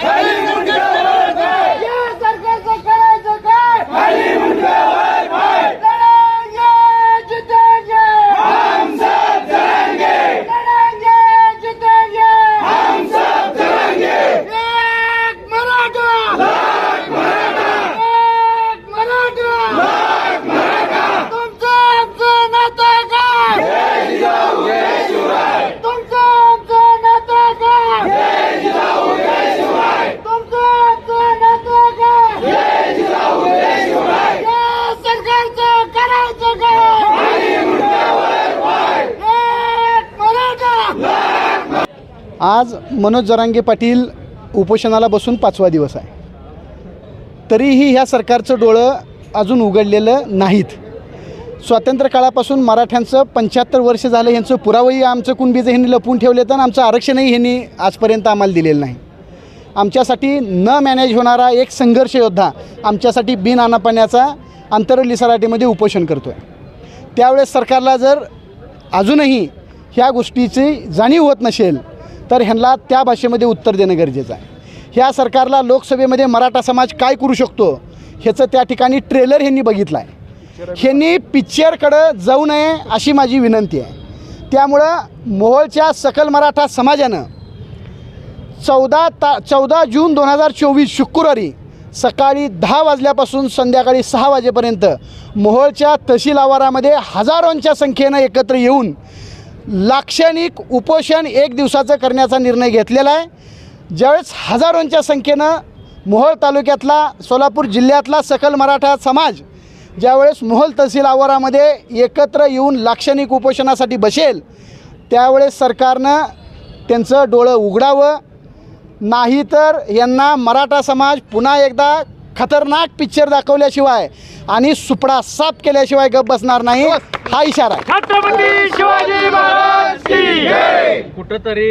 Hallelujah! आज मनोज जरांगे पाटील उपोषणाला बसून पाचवा दिवस आहे. तरीही ह्या सरकारचं डोळं अजून उघडलेलं नाहीत. स्वातंत्र्य काळापासून मराठ्यांचं पंच्याहत्तर वर्ष झालं ह्यांचं पुरावंही आमचं कुणबीज ह्यांनी लपवून ठेवले तर आमचं आरक्षणही ह्यांनी आजपर्यंत आम्हाला दिलेलं नाही. आमच्यासाठी न मॅनेज होणारा एक संघर्ष योद्धा आमच्यासाठी बिन अनापाण्याचा अंतरली सराटीमध्ये उपोषण करतो आहे त्यावेळेस सरकारला जर अजूनही ह्या गोष्टीची जाणीव होत नसेल तर ह्यांना त्या भाषेमध्ये उत्तर देणं गरजेचं आहे. ह्या सरकारला लोकसभेमध्ये मराठा समाज काय करू शकतो ह्याचं त्या ठिकाणी ट्रेलर ह्यांनी बघितलं आहे ह्यांनी पिक्चरकडं जाऊ नये अशी माझी विनंती आहे. त्यामुळं मोहोळच्या सकल मराठा समाजानं चौदा ता चौदा जून दोन हजार चोवीस शुक्रवारी सकाळी दहा वाजल्यापासून संध्याकाळी सहा वाजेपर्यंत मोहोळच्या तहसील आवारामध्ये हजारोंच्या संख्येनं एकत्र येऊन लाक्षणिक उपोषण एक दिवसाचं करण्याचा निर्णय घेतलेला आहे. ज्यावेळेस हजारोंच्या संख्येनं मोहोळ तालुक्यातला सोलापूर जिल्ह्यातला सकल मराठा समाज ज्यावेळेस मोहोळ तहसील आवारामध्ये एकत्र येऊन लाक्षणिक उपोषणासाठी बसेल त्यावेळेस सरकारनं त्यांचं डोळं उघडावं. नाहीतर यांना मराठा समाज पुन्हा एकदा खतरनाक पिक्चर दाखवल्याशिवाय आणि सुपडा साफ केल्याशिवाय गप बसणार नाही. हा इशारा. आहे छत्रपती शिवाजी महाराज की जय! कुठंतरी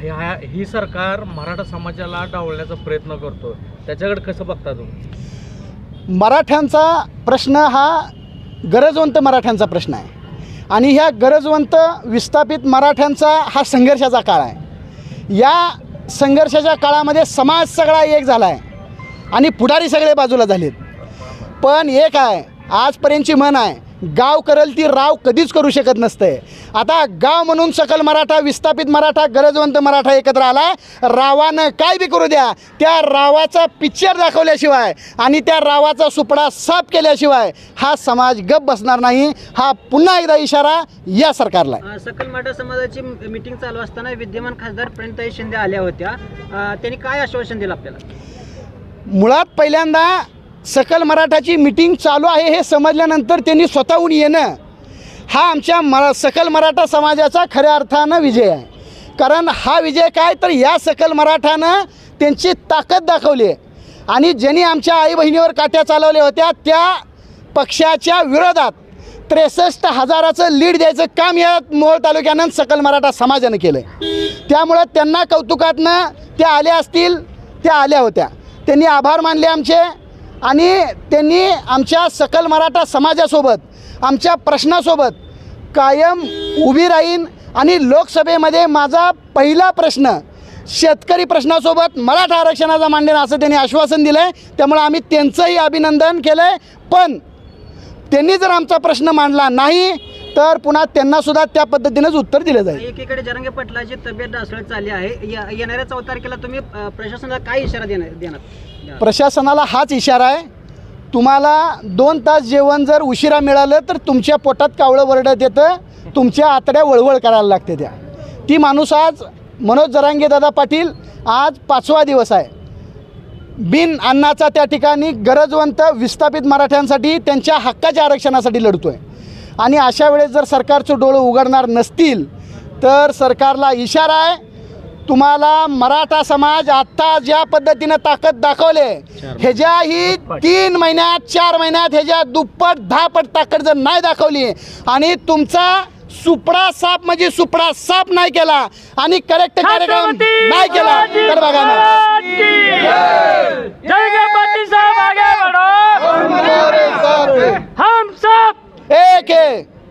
ह्या ही सरकार मराठा समाजाला डावलण्याचा प्रयत्न करतो त्याच्याकडे कसं बघता तुम्ही? मराठ्यांचा प्रश्न हा गरजवंत मराठ्यांचा प्रश्न आहे. आणि ह्या गरजवंत विस्थापित मराठ्यांचा हा संघर्षाचा काळ आहे. या संघर्षाच्या काळामध्ये समाज सगळा एक झाला आहे. आणि पुढारी सगळे बाजूला झालेत. पण एक आहे आजपर्यंतची म्हण आहे गाव करल ती राव कधीच करू शकत नसते आता गाव म्हणून सकल मराठा विस्थापित मराठा गरजवंत मराठा एकत्र आला रावानं काय बी करू द्या त्या रावाचा पिक्चर दाखवल्याशिवाय आणि त्या रावाचा सुपडा साफ केल्याशिवाय हा समाज गप बसणार नाही हा पुन्हा एकदा इशारा या सरकारला सकल मराठा समाजाची मीटिंग चालू असताना विद्यमान खासदार प्रणिताई शिंदे आल्या होत्या. त्यांनी काय आश्वासन दिलं आपल्याला? मुळात पहिल्यांदा सकल मराठाची मिटिंग चालू आहे हे समजल्यानंतर त्यांनी स्वतःहून येणं हा आमच्या मरा सकल मराठा समाजाचा खऱ्या अर्थानं विजय आहे. कारण हा विजय काय? तर या सकल मराठानं त्यांची ताकद दाखवली आहे. आणि ज्यांनी आमच्या आई बहिणीवर काट्या चालवल्या होत्या त्या पक्षाच्या विरोधात त्रेसष्ट हजाराचं लीड द्यायचं काम या मोहोळ तालुक्यानं सकल मराठा समाजानं केलं आहे त्यामुळं त्यांना कौतुकातनं त्या आल्या असतील त्या आल्या होत्या. त्यांनी आभार मानले आमचे आणि त्यांनी आमच्या सकल मराठा समाजासोबत आमच्या प्रश्नासोबत कायम उभी राहीन आणि लोकसभेमध्ये माझा पहिला प्रश्न शेतकरी प्रश्नासोबत मराठा आरक्षणाचा मांडेन असं त्यांनी आश्वासन दिलं आहे त्यामुळे आम्ही त्यांचंही अभिनंदन केलं आहे पण त्यांनी जर आमचा प्रश्न मांडला नाही तर पुन्हा त्यांनासुद्धा त्या पद्धतीनंच उत्तर दिलं जाईल. एकीकडे जरंगे पाटलाची तब्येत ढासळत चालली आहे. या- येणाऱ्या चौदा तारखेला तुम्ही अ, प्रशासनाला काय इशारा देणार देणार? प्रशासनाला हाच इशारा आहे. तुम्हाला दोन तास जेवण जर उशिरा मिळालं तर तुमच्या पोटात कावळं वरडत येतं. तुमच्या आतड्या वळवळ करायला लागते त्या. ती माणूस आज मनोज जरांगे दादा पाटील आज पाचवा दिवस आहे. बिन अन्नाचा त्या ठिकाणी गरजवंत विस्थापित मराठ्यांसाठी त्यांच्या हक्काच्या आरक्षणासाठी लढतो आहे आणि अशा वेळेस जर सरकारचं डोळं उघडणार नसतील तर सरकारला इशारा आहे तुम्हाला मराठा समाज आत्ता ज्या पद्धतीनं ताकद दाखवले ह्याच्या ही तीन महिन्यात चार महिन्यात ह्याच्या दुप्पट दहापट ताकद जर नाही दाखवली आणि तुमचा सुपडा साप म्हणजे सुपडा साप नाही केला आणि करेक्ट कार्यक्रम नाही केला तर बघा ना. Okay.